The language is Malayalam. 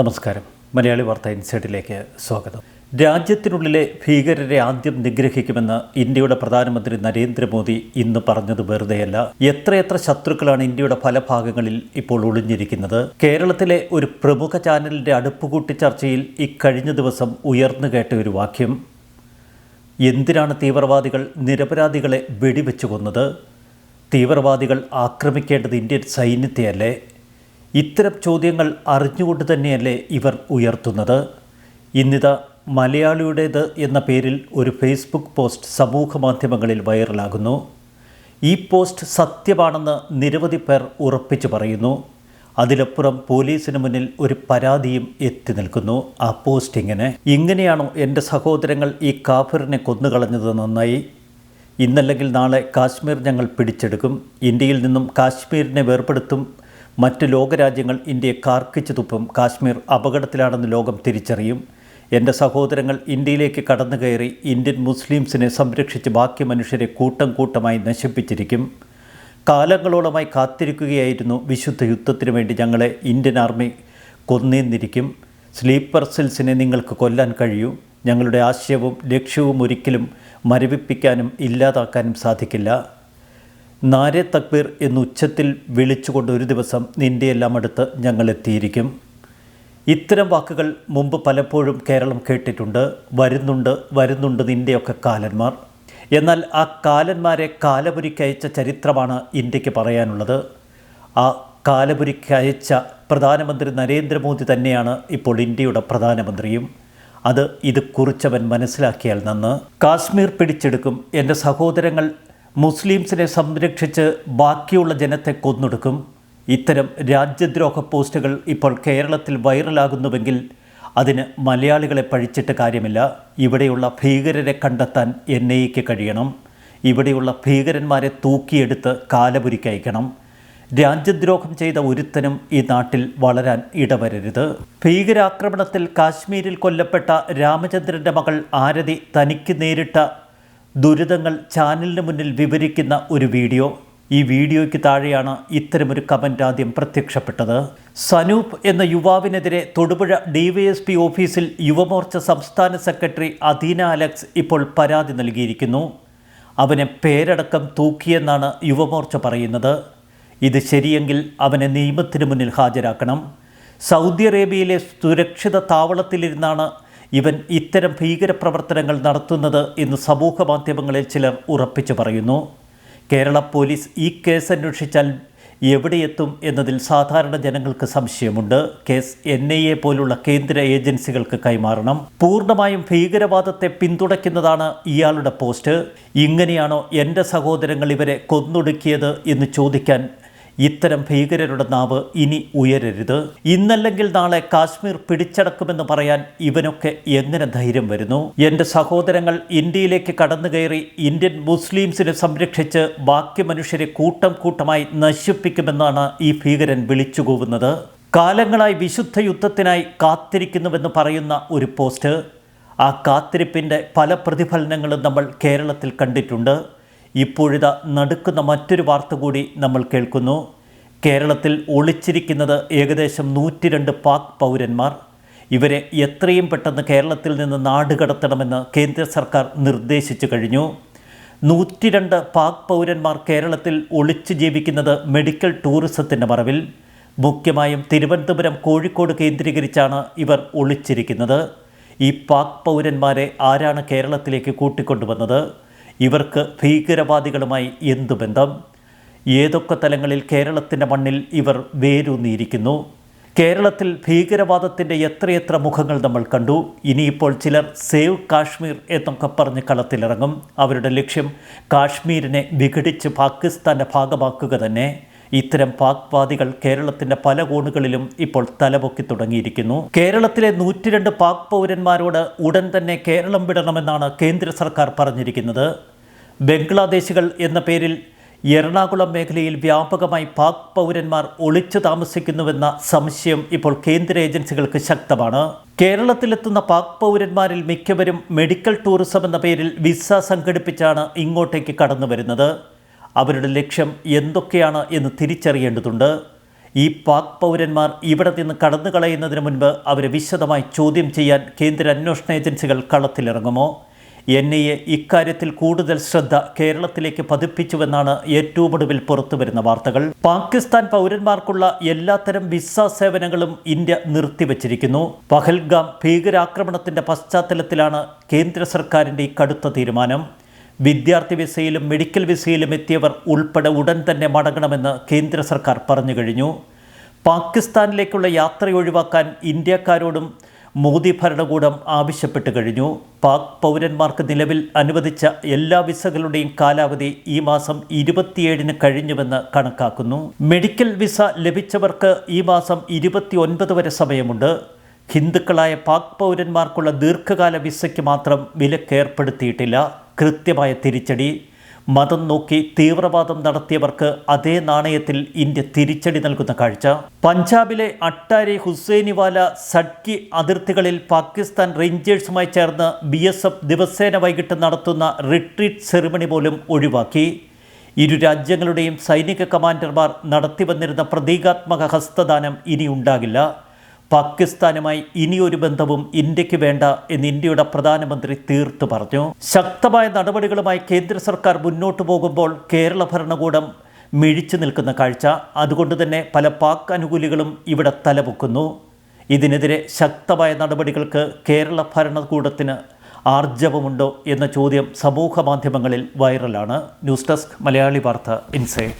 നമസ്കാരം. മലയാളി വാർത്ത ഇൻസൈറ്റിലേക്ക് സ്വാഗതം. രാജ്യത്തിനുള്ളിലെ ഭീകരരെ ആദ്യം നിഗ്രഹിക്കുമെന്ന് ഇന്ത്യയുടെ പ്രധാനമന്ത്രി നരേന്ദ്രമോദി ഇന്ന് പറഞ്ഞത് വെറുതെയല്ല. എത്രയെത്ര ശത്രുക്കളാണ് ഇന്ത്യയുടെ പല ഭാഗങ്ങളിൽ ഇപ്പോൾ ഒളിഞ്ഞിരിക്കുന്നത്? കേരളത്തിലെ ഒരു പ്രമുഖ ചാനലിന്റെ അടുപ്പുകൂട്ടി ചർച്ചയിൽ ഇക്കഴിഞ്ഞ ദിവസം ഉയർന്നു കേട്ട ഒരു വാക്യം എന്തിനാണ് തീവ്രവാദികൾ നിരപരാധികളെ വെടിവെച്ചു കൊന്നത്? തീവ്രവാദികൾ ആക്രമിക്കേണ്ടത് ഇന്ത്യൻ സൈന്യത്തെയല്ലേ? ഇത്തരം ചോദ്യങ്ങൾ അറിഞ്ഞുകൊണ്ട് തന്നെയല്ലേ ഇവർ ഉയർത്തുന്നത്? ഇന്നിത മലയാളിയുടേത് എന്ന പേരിൽ ഒരു ഫേസ്ബുക്ക് പോസ്റ്റ് സമൂഹ മാധ്യമങ്ങളിൽ വൈറലാകുന്നു. ഈ പോസ്റ്റ് സത്യമാണെന്ന് നിരവധി പേർ ഉറപ്പിച്ചു പറയുന്നു. അതിലപ്പുറം പോലീസിന് മുന്നിൽ ഒരു പരാതിയും എത്തി നിൽക്കുന്നു. ആ പോസ്റ്റ് ഇങ്ങനെ ഇങ്ങനെയാണോ എന്റെ സഹോദരങ്ങൾ ഈ കാഫിറിനെ കൊന്നുകളഞ്ഞത് നന്നായി? ഇന്നല്ലെങ്കിൽ നാളെ കാശ്മീർ ഞങ്ങൾ പിടിച്ചെടുക്കും. ഇന്ത്യയിൽ നിന്നും കാശ്മീരിനെ വേർപെടുത്തും. മറ്റ് ലോകരാജ്യങ്ങൾ ഇന്ത്യയെ കാർക്കിച്ചു തുപ്പും. കാശ്മീർ അപകടത്തിലാണെന്ന് ലോകം തിരിച്ചറിയും. എന്റെ സഹോദരങ്ങൾ ഇന്ത്യയിലേക്ക് കടന്നു കയറി ഇന്ത്യൻ മുസ്ലിംസിനെ സംരക്ഷിച്ച് ബാക്കി മനുഷ്യരെ കൂട്ടം കൂട്ടമായി നശിപ്പിച്ചിരിക്കും. കാലങ്ങളോളമായി കാത്തിരിക്കുകയായിരുന്നു വിശുദ്ധ യുദ്ധത്തിനു വേണ്ടി ഞങ്ങളെ ഇന്ത്യൻ ആർമി കൊന്നേന്നിരിക്കും. സ്ലീപ്പർ സെൽസിനെ നിങ്ങൾക്ക് കൊല്ലാൻ കഴിയൂ. ഞങ്ങളുടെ ആശയവും ലക്ഷ്യവും ഒരിക്കലും മരവിപ്പിക്കാനും ഇല്ലാതാക്കാനും സാധിക്കില്ല. നാരെ തക്ബീർ എന്ന് ഉച്ചത്തിൽ വിളിച്ചുകൊണ്ട് ഒരു ദിവസം നിന്റെയെല്ലാം അടുത്ത് ഞങ്ങൾ എത്തിയിരിക്കും ഇത്തരം വാക്കുകൾ മുമ്പ് പലപ്പോഴും കേരളം കേട്ടിട്ടുണ്ട്. വരുന്നുണ്ട് വരുന്നുണ്ട് നിന്റെയൊക്കെ കാലന്മാർ. എന്നാൽ ആ കാലന്മാരെ കാലപുരിക്കയച്ച ചരിത്രമാണ് ഇന്ത്യയ്ക്ക് പറയാനുള്ളത്. ആ കാലപുരിക്കയച്ച പ്രധാനമന്ത്രി നരേന്ദ്രമോദി തന്നെയാണ് ഇപ്പോൾ ഇന്ത്യയുടെ പ്രധാനമന്ത്രിയും. അത് ഇത് കുറിച്ചവൻ മനസ്സിലാക്കിയാൽ നന്ന്. കാശ്മീർ പിടിച്ചെടുക്കും എന്റെ സഹോദരങ്ങൾ മുസ്ലിംസിനെ സംരക്ഷിച്ച് ബാക്കിയുള്ള ജനത്തെ കൊന്നൊടുക്കും. ഇത്തരം രാജ്യദ്രോഹ പോസ്റ്റുകൾ ഇപ്പോൾ കേരളത്തിൽ വൈറലാകുന്നുവെങ്കിൽ അതിന് മലയാളികളെ പഴിച്ചിട്ട് കാര്യമില്ല. ഇവിടെയുള്ള ഭീകരരെ കണ്ടെത്താൻ എൻ കഴിയണം. ഇവിടെയുള്ള ഭീകരന്മാരെ തൂക്കിയെടുത്ത് കാലപുരിക്കയക്കണം രാജ്യദ്രോഹം ചെയ്ത ഒരുത്തനും ഈ നാട്ടിൽ വളരാൻ ഇടവരരുത്. ഭീകരാക്രമണത്തിൽ കാശ്മീരിൽ കൊല്ലപ്പെട്ട രാമചന്ദ്രന്റെ മകൾ ആരതി തനിക്ക് നേരിട്ട ദുരിതങ്ങൾ ചാനലിന് മുന്നിൽ വിവരിക്കുന്ന ഒരു വീഡിയോ. ഈ വീഡിയോയ്ക്ക് താഴെയാണ് ഇത്തരമൊരു കമന്റ് ആദ്യം പ്രത്യക്ഷപ്പെട്ടത്. സനൂപ് എന്ന യുവാവിനെതിരെ തൊടുപുഴ ഡിവൈഎസ്പി ഓഫീസിൽ യുവമോർച്ച സംസ്ഥാന സെക്രട്ടറി അദീന അലക്സ് ഇപ്പോൾ പരാതി നൽകിയിരിക്കുന്നു. അവനെ പേരടക്കം തൂക്കിയെന്നാണ് യുവമോർച്ച പറയുന്നത്. ഇത് ശരിയെങ്കിൽ അവനെ നിയമത്തിന് മുന്നിൽ ഹാജരാക്കണം. സൗദി അറേബ്യയിലെ സുരക്ഷിത താവളത്തിലിരുന്നാണ് ഇവൻ ഇത്തരം ഭീകരപ്രവർത്തനങ്ങൾ നടത്തുന്നത് എന്ന് സമൂഹ മാധ്യമങ്ങളിൽ ചിലർ ഉറപ്പിച്ചു പറയുന്നു. കേരള പോലീസ് ഈ കേസ് അന്വേഷിച്ചാൽ എവിടെയെത്തും എന്നതിൽ സാധാരണ ജനങ്ങൾക്ക് സംശയമുണ്ട്. കേസ് എൻ ഐ എ പോലുള്ള കേന്ദ്ര ഏജൻസികൾക്ക് കൈമാറണം. പൂർണമായും ഭീകരവാദത്തെ പിന്തുണയ്ക്കുന്നതാണ് ഇയാളുടെ പോസ്റ്റ്. ഇങ്ങനെയാണോ എന്റെ സഹോദരങ്ങൾ ഇവരെ കൊന്നൊടുക്കിയത് എന്ന് ചോദിക്കാൻ ഇത്തരം ഭീകരരുടെ നാവ് ഇനി ഉയരരുത്. ഇന്നല്ലെങ്കിൽ നാളെ കാശ്മീർ പിടിച്ചടക്കുമെന്ന് പറയാൻ ഇവനൊക്കെ എങ്ങനെ ധൈര്യം വരുന്നു? എന്റെ സഹോദരങ്ങൾ ഇന്ത്യയിലേക്ക് കടന്നു കയറി ഇന്ത്യൻ മുസ്ലിംസിനെ സംരക്ഷിച്ച് ബാക്കി മനുഷ്യരെ കൂട്ടം കൂട്ടമായി നശിപ്പിക്കുമെന്നാണ് ഈ ഭീകരൻ വിളിച്ചുകൂവുന്നത്. കാലങ്ങളായി വിശുദ്ധ യുദ്ധത്തിനായി കാത്തിരിക്കുന്നുവെന്ന് പറയുന്ന ഒരു പോസ്റ്റ്. ആ കാത്തിരിപ്പിന്റെ പല പ്രതിഫലനങ്ങളും നമ്മൾ കേരളത്തിൽ കണ്ടിട്ടുണ്ട്. ഇപ്പോഴിതാ നടുക്കുന്ന മറ്റൊരു വാർത്ത കൂടി നമ്മൾ കേൾക്കുന്നു. കേരളത്തിൽ ഒളിച്ചിരിക്കുന്നത് ഏകദേശം നൂറ്റി രണ്ട് പാക് പൗരന്മാർ. ഇവരെ എത്രയും പെട്ടെന്ന് കേരളത്തിൽ നിന്ന് നാടുകടത്തണമെന്ന് കേന്ദ്ര സർക്കാർ നിർദ്ദേശിച്ചു കഴിഞ്ഞു. നൂറ്റി രണ്ട് പാക് പൗരന്മാർ കേരളത്തിൽ ഒളിച്ചു ജീവിക്കുന്നത് മെഡിക്കൽ ടൂറിസത്തിന്റെ മറവിൽ. മുഖ്യമായും തിരുവനന്തപുരം കോഴിക്കോട് കേന്ദ്രീകരിച്ചാണ് ഇവർ ഒളിച്ചിരിക്കുന്നത്. ഈ പാക് പൗരന്മാരെ ആരാണ് കേരളത്തിലേക്ക് കൂട്ടിക്കൊണ്ടുവന്നത്? ഇവർക്ക് ഭീകരവാദികളുമായി എന്തു ബന്ധം? ഏതൊക്കെ തലങ്ങളിൽ കേരളത്തിന്റെ മണ്ണിൽ ഇവർ വേരൂന്നിയിരിക്കുന്നു? കേരളത്തിൽ ഭീകരവാദത്തിന്റെ എത്രയെത്ര മുഖങ്ങൾ നമ്മൾ കണ്ടു? ഇനിയിപ്പോൾ ചിലർ സേവ് കാശ്മീർ എന്നൊക്കെ പറഞ്ഞ് കളത്തിലിറങ്ങും. അവരുടെ ലക്ഷ്യം കാശ്മീരിനെ വിഘടിച്ച് പാകിസ്ഥാന്റെ ഭാഗമാക്കുക തന്നെ. ഇത്തരം പാക്വാദികൾ കേരളത്തിന്റെ പല കോണുകളിലും ഇപ്പോൾ തലപൊക്കി തുടങ്ങിയിരിക്കുന്നു. കേരളത്തിലെ നൂറ്റിരണ്ട് പാക് പൗരന്മാരോട് ഉടൻ തന്നെ കേരളം വിടണമെന്നാണ് കേന്ദ്ര സർക്കാർ പറഞ്ഞിരിക്കുന്നത്. ബംഗ്ലാദേശികൾ എന്ന പേരിൽ എറണാകുളം മേഖലയിൽ വ്യാപകമായി പാക് പൗരന്മാർ ഒളിച്ചു താമസിക്കുന്നുവെന്ന സംശയം ഇപ്പോൾ കേന്ദ്ര ഏജൻസികൾക്ക് ശക്തമാണ്. കേരളത്തിലെത്തുന്ന പാക് പൗരന്മാരിൽ മിക്കവരും മെഡിക്കൽ ടൂറിസം എന്ന പേരിൽ വിസ സംഘടിപ്പിച്ചാണ് ഇങ്ങോട്ടേക്ക് കടന്നു വരുന്നത് അവരുടെ ലക്ഷ്യം എന്തൊക്കെയാണ് എന്ന് തിരിച്ചറിയേണ്ടതുണ്ട്. ഈ പാക് പൗരന്മാർ ഇവിടെ നിന്ന് കടന്നു കളയുന്നതിന് മുൻപ് അവരെ വിശദമായി ചോദ്യം ചെയ്യാൻ കേന്ദ്ര അന്വേഷണ ഏജൻസികൾ കളത്തിലിറങ്ങുമോ? എൻ ഐ എ ഇക്കാര്യത്തിൽ കൂടുതൽ ശ്രദ്ധ കേരളത്തിലേക്ക് പതിപ്പിച്ചുവെന്നാണ് ഏറ്റവും ഒടുവിൽ പുറത്തുവരുന്ന വാർത്തകൾ. പാകിസ്ഥാൻ പൗരന്മാർക്കുള്ള എല്ലാത്തരം വിസ സേവനങ്ങളും ഇന്ത്യ നിർത്തിവച്ചിരിക്കുന്നു. പഹൽഗാം ഭീകരാക്രമണത്തിന്റെ പശ്ചാത്തലത്തിലാണ് കേന്ദ്ര സർക്കാരിന്റെ ഈ കടുത്ത തീരുമാനം. വിദ്യാർത്ഥി വിസയിലും മെഡിക്കൽ വിസയിലും എത്തിയവർ ഉൾപ്പെടെ ഉടൻ തന്നെ മടങ്ങണമെന്ന് കേന്ദ്ര സർക്കാർ പറഞ്ഞു കഴിഞ്ഞു. പാകിസ്ഥാനിലേക്കുള്ള യാത്ര ഒഴിവാക്കാൻ ഇന്ത്യക്കാരോടും മോദി ഭരണകൂടം ആവശ്യപ്പെട്ടു കഴിഞ്ഞു. പാക് പൗരന്മാർക്ക് നിലവിൽ അനുവദിച്ച എല്ലാ വിസകളുടെയും കാലാവധി ഈ മാസം ഇരുപത്തിയേഴിന് കഴിഞ്ഞുവെന്ന് കണക്കാക്കുന്നു. മെഡിക്കൽ വിസ ലഭിച്ചവർക്ക് ഈ മാസം ഇരുപത്തി ഒൻപത് വരെ സമയമുണ്ട്. ഹിന്ദുക്കളായ പാക് പൗരന്മാർക്കുള്ള ദീർഘകാല വിസയ്ക്ക് മാത്രം വിലക്കേർപ്പെടുത്തിയിട്ടില്ല. കൃത്യമായ തിരിച്ചടി. മതം നോക്കി തീവ്രവാദം നടത്തിയവർക്ക് അതേ നാണയത്തിൽ ഇന്ത്യ തിരിച്ചടി നൽകുന്ന കാഴ്ച. പഞ്ചാബിലെ അട്ടാരി ഹുസൈനിവാല സഡ്കി അതിർത്തികളിൽ പാകിസ്ഥാൻ റേഞ്ചേഴ്സുമായി ചേർന്ന് ബി എസ് എഫ് ദിവസേന വൈകിട്ട് നടത്തുന്ന റിട്രീറ്റ് സെറിമണി പോലും ഒഴിവാക്കി. ഇരു രാജ്യങ്ങളുടെയും സൈനിക കമാൻഡർമാർ നടത്തിവന്നിരുന്ന പ്രതീകാത്മക ഹസ്തദാനം ഇനി ഉണ്ടാകില്ല പാകിസ്ഥാനുമായി ഇനിയൊരു ബന്ധവും ഇന്ത്യയ്ക്ക് വേണ്ട എന്ന് ഇന്ത്യയുടെ പ്രധാനമന്ത്രി തീർത്തു പറഞ്ഞു. ശക്തമായ നടപടികളുമായി കേന്ദ്ര സർക്കാർ മുന്നോട്ടു പോകുമ്പോൾ കേരള ഭരണകൂടം മിഴിച്ചു നിൽക്കുന്ന കാഴ്ച. അതുകൊണ്ട് തന്നെ പല പാക് അനുകൂലികളും ഇവിടെ തലപൊക്കുന്നു. ഇതിനെതിരെ ശക്തമായ നടപടികൾക്ക് കേരള ഭരണകൂടത്തിന് ആർജവമുണ്ടോ എന്ന ചോദ്യം സമൂഹ മാധ്യമങ്ങളിൽ വൈറലാണ്. ന്യൂസ് ഡെസ്ക് മലയാളി വാർത്ത ഇൻസൈഡ്